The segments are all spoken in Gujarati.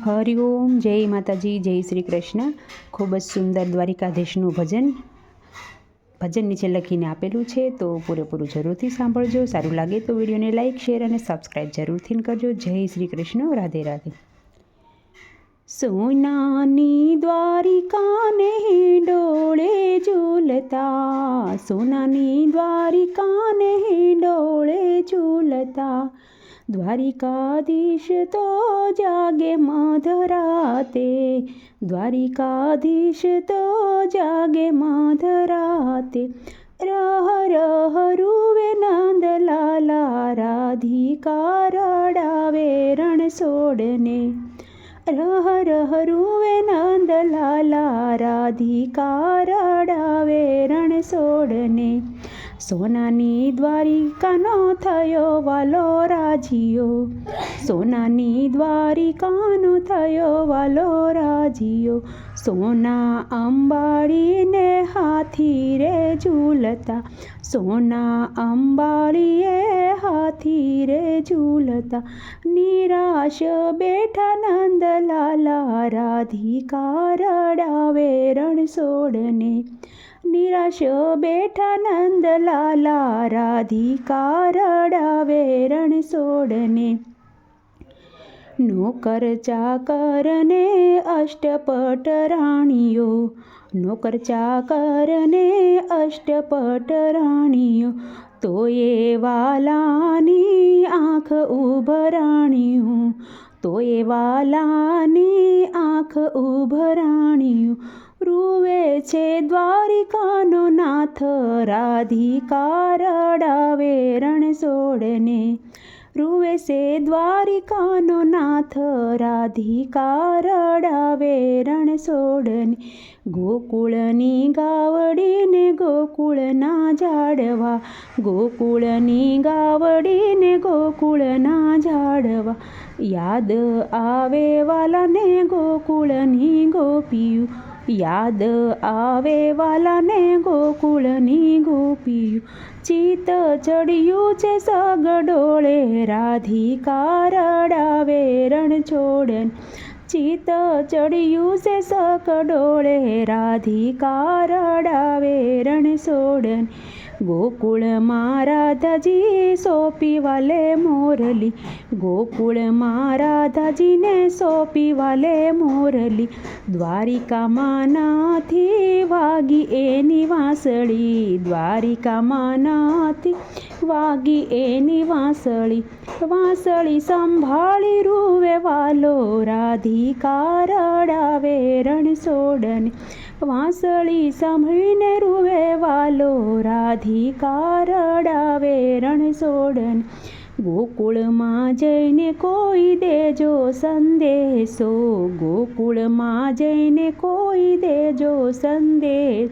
હરિઓમ જય માતાજી, જય શ્રી કૃષ્ણ. ખૂબ જ સુંદર દ્વારિકાધીશનું ભજન ભજન નીચે લખીને આપેલું છે, તો પૂરેપૂરું જરૂરથી સાંભળજો. સારું લાગે તો વિડીયોને લાઇક શેર અને સબસ્ક્રાઈબ જરૂરથી કરજો. જય શ્રી કૃષ્ણ, રાધે રાધે. સોનાની દ્વારિકાને ડોળે ઝૂલતા, સોનાની દ્વારિકાને ડોળે ઝૂલતા દ્વારિકાધીશ તો જાગે મધરાતે. દ્વારિકાધીશ તો જાગે મધરાતે. રહ રહ, રૂવે નંદ લાલા રાધિકા રડાવે રણ સોડને રહ રહ, રૂવે નંદ લાલા રાધિકા રડાવે રણ સોડને સોનાની દ્વારિકાનો થયો વાલો રાજીયો સોનાની દ્વારિકાનો થયો વાલો રાજીયો સોના અંબાડીને હાથી રે ઝૂલતા, સોના અંબાડીએ હાથી રે ઝૂલતા. નિરાશ બેઠા નંદલાલા, રાધિકા રડાવે રણછોડને નિરાશ બેઠા નંદલાલા, રાધિકા રડાવે રણછોડને નોકર ચાકરને અષ્ટપટ રાણીઓ નોકર ચાકરને અષ્ટપટ રાણીઓ, તો એ વાલાની આંખ ઉભરાણીયું તો એ વાલાની આંખ ઉભરાણીયું રૂવે છે દ્વારિકાનો નાથ, રાધિકા રડાવે રણ સોડને રૂવે છે દ્વારિકાનો નાથ, રાધિકા રડાવે રણ સોડને. ગોકુળની ગાવડીને ગોકુળના ઝાડવા ગોકુળની ગાવડીને ગોકુળના ઝાડવા યાદ આવે વાલાને ગોકુળની ગોપીયું યાદ આવે વાલાને ગોકુળની ગોપીયું ચિત ચડ્યું છે સગડોળે રાધિકા રડાવે રણ છોડન ચિત ચડ્યું છે સકડોળે રાધિકા રડાવે રણ સોડન ગોકુળમાં રાધાજી સોંપી વાલે મોરલી ગોકુળમાં રાધાજીને સોંપી વાલે મોરલી દ્વારિકામાં નાથી વાગી એની વાંસળી દ્વારિકામાં નાથી વાગી એની વાંસળી વાંસળી સંભાળી રૂવે વાલો રાધિકા રડાવે રણ સોડને વાંસળી સાંભળીને રૂવે વાલો રાધિકા રડાવે રણ સોડન. ગોકુળમાં જઈને કોઈ દેજો સંદેશો. ગોકુળમાં જઈને કોઈ દેજો સંદેશ.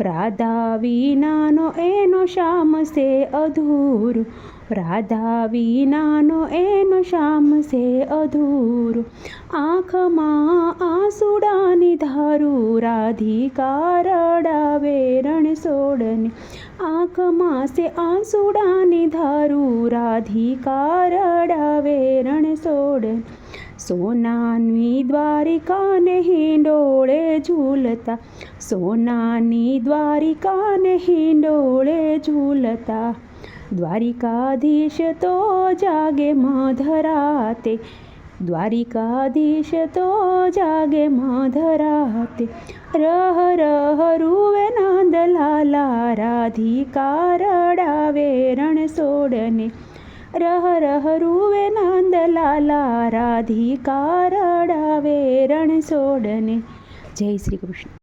રાધા વિનાનો એનો શામ છે અધૂરું. રાધા વિનાનો એનો શામ છે અધૂરું. આંખમાં આંસુડાની ધારું રાધિકા રડાવે રણ સોડને આંખમાં સે આંસુડાની ધારું રાધિકા રડાવે રણ સોડન સોનાની દ્વારિકાને હિંડોળે ઝૂલતા સોનાની દ્વારિકાને હિંડોળે ઝૂલતા દ્વારિકાધીશ તો જાગે મધરાતે દ્વારિકાધીશ તો જાગે માધરાતે રહ રહ રૂવે નંદ લાલા રાધિકા રડાવે રણ સોડને રહ રહ રૂવે નંદ લાલા રાધિકા રડાવે રણ સોડને જય શ્રી કૃષ્ણ